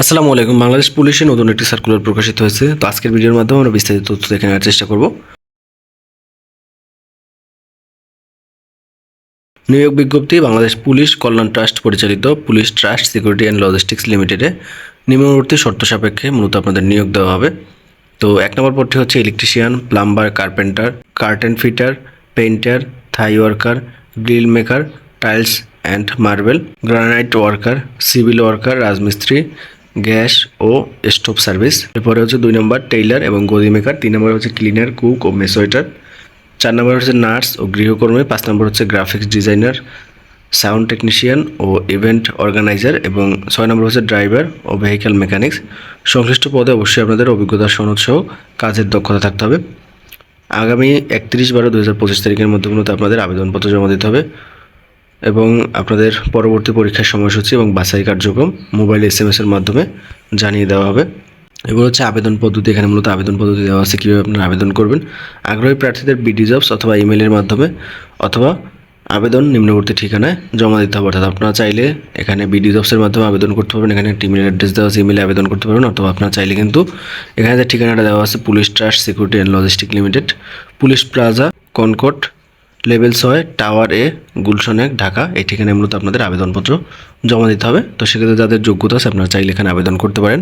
আসসালামু আলাইকুম। বাংলাদেশ পুলিশে নতুন একটি সার্কুলার প্রকাশিত হয়েছে। তো আজকের ভিডিওর মাধ্যমে আমরা বিস্তারিত তথ্য দেখে নেওয়ার চেষ্টা করব। নিয়োগ বিজ্ঞপ্তি, বাংলাদেশ পুলিশ কল্যাণ ট্রাস্ট পরিচালিত police trust security and logistics লিমিটেডে নিম্নবর্তী শর্ত সাপেক্ষে মূলত আপনাদের নিয়োগ দেওয়া হবে। তো এক নম্বর পদটি হচ্ছে electrician plumber carpenter curtain fitter painter thai worker grill maker tiles and marble granite worker civil worker রাজমিস্ত্রি গ্যাস ও স্টোভ সার্ভিস। এরপরে হচ্ছে দুই নম্বর টেইলার এবং গদি মেকার। তিন নম্বর হচ্ছে ক্লিনার, কুক ও মেসোয়েটার। চার নম্বর হচ্ছে নার্স ও গৃহকর্মী। পাঁচ নম্বর হচ্ছে গ্রাফিক্স ডিজাইনার, সাউন্ড টেকনিশিয়ান ও ইভেন্ট অর্গানাইজার এবং ছয় নম্বর হচ্ছে ড্রাইভার ও ভেহিক্যাল মেকানিক্স। সংশ্লিষ্ট পদে অবশ্যই আপনাদের অভিজ্ঞতা, সনদ সহ কাজের দক্ষতা থাকতে হবে। আগামী একত্রিশ বারো দু হাজার পঁচিশ তারিখের মধ্যে মূলত আপনাদের আবেদনপত্র জমা দিতে হবে। এবং আপনাদের পরবর্তী পরীক্ষার সময়সূচি এবং বাছাই কার্যক্রম মোবাইল এস এম এর মাধ্যমে জানিয়ে দেওয়া হবে। এবার হচ্ছে আবেদন পদ্ধতি। এখানে মূলত আবেদন পদ্ধতি দেওয়া আছে, কীভাবে আপনারা আবেদন করবেন। আগ্রহী প্রার্থীদের বিডি জবস অথবা ইমেলের মাধ্যমে অথবা আবেদন নিম্নবর্তী ঠিকানায় জমা দিতে হবে। অর্থাৎ আপনারা চাইলে এখানে বিডি জবসের মাধ্যমে আবেদন করতে পারবেন। এখানে ইমেল অ্যাড্রেস দেওয়া আছে ইমেলে আবেদন করতে পারবেন। অথবা আপনারা চাইলে কিন্তু এখানে যে ঠিকানাটা দেওয়া আছে, police trust security and logistic limited, police plaza, Concord level ছয় টাওয়ার এ, গুলশন এক, ঢাকা। এই ঠিকানায় মূলত আপনাদের আবেদনপত্র জমা দিতে হবে। তো সেক্ষেত্রে যাদের যোগ্যতা আছে, আপনারা চাইলে এখানে আবেদন করতে পারেন।